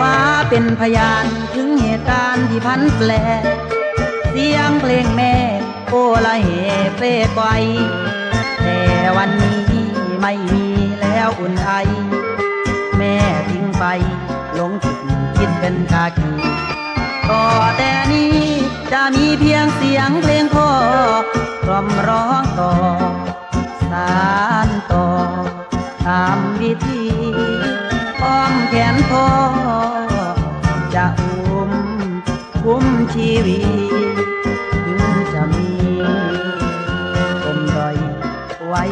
ฟ้าเป็นพยานถึงเหตุการณ์ที่พันแปลเสียงเพลงแม่โอละเหเปรตไวแต่วันนี้ไม่มีแล้วอุ่นไอ หลงจิตคิดเป็นกากีต่อแต่นี้จะมีเพียงเสียงเพลงพ่อกล่อมร้องต่อ สารต่อ ตามวิธีอ้อมแขนพ่อจะอุ้มคุ้มชีวิตถึงจะมีปมดอยไว้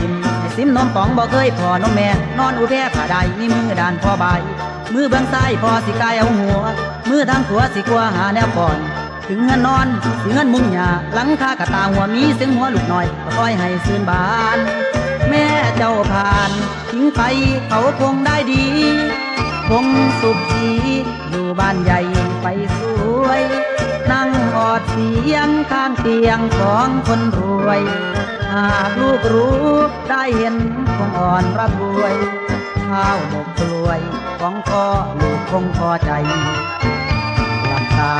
ม่ไม้ทิมให้ซิมนมป๋องบ่เคยพอนมแม่ นอนอุแพผ่าใดมีมือดานพ่อใบายมือเบื้องซ้ายพอสิกายเอาหัว มือทางขวาสิกลัวหาแนวก่อน ถึงเงินนอนสิเงินมุงหยาหลังคากะตาหัวมีเสียงหัวหลูกหน่อยก็คอยให้ซื่นบาน แม่เจ้าผ่านทิ้งไปเขาคงได้ดี คงสุขสีอยู่บ้านใหญ่ไปสวย นั่งออดเสียงข้างเตียงของคนรวย หากลูกรู้ได้เห็นคงอ่อนรับรวย ข้าวหมกกลวยของพ่อลูกคงพอใจหลับตา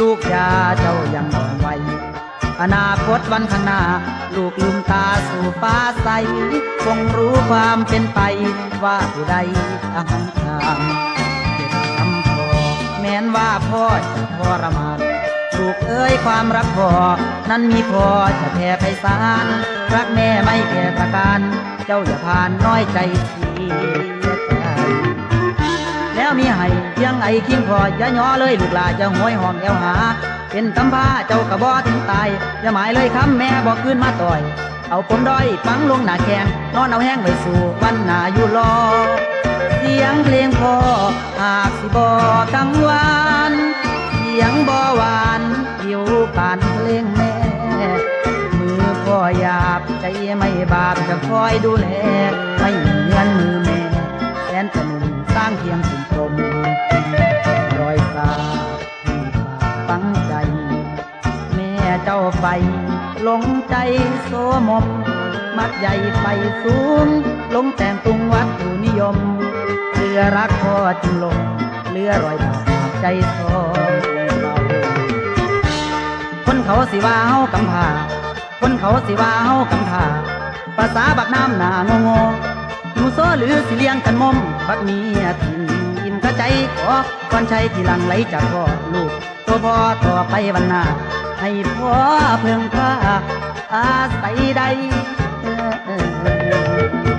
ลูกยาเจ้ายังอ่อไหวอนาคตวันข้างหน้า ลูกลืมตาสู่ฟ้าใส คงรู้ความเป็นไป ว่าผู้ใดอาหังคามเก็บคำพอแม้นว่าพ่อจะทรมาน ยความรักพ่อนั้นมีพอจะแผ่ไพศาลรักแม่ไม่แผ่ประการ เจ้าอย่าผ่านน้อยใจเสีแล้วมีให้เพียงไอ้คิงพออย่าย่อเลยลูกหลาจะห้อยหอมแอวหา เป็นกำพร้าเจ้ากระบอถึงตายอย่าหมายเลยคำแม่บอกขึ้นมาต่อย เอาปมด้อยฟังลงหนาแขงนอนเอาแห้งไว้สู่วันหนาอยู่รอเสียงเพลงพอหากสิบอกกังวา บใจไม่บาปจะคอยดูแล ไม่เหมือนมือแม่แสนจะนุ่มสร้างเพียงสิ่งชมรอยสาที่ฝากฝังใจ แม่เจ้าไปหลงใจโสมม มัดใหญ่ไฟสูงลงแต่งตุงวัดอยู่นิยมเรือรักพ่อจึงลงเรือรอยบาปใจทองคนเขาสิว่าเฮากำพา คนเขาสิว่าเฮากำถาภาษาบักน้ำหนางงงหนูโซหรือสิเลี้ยงกันมมบักเมียทิมอิ่มกระใจขอก่อนใช้ที่หลังไหลจากพ่อลูกตัวพ่อต่อไปวันหน้าให้พ่อเพิ่งพาอาศัยใดเออเออ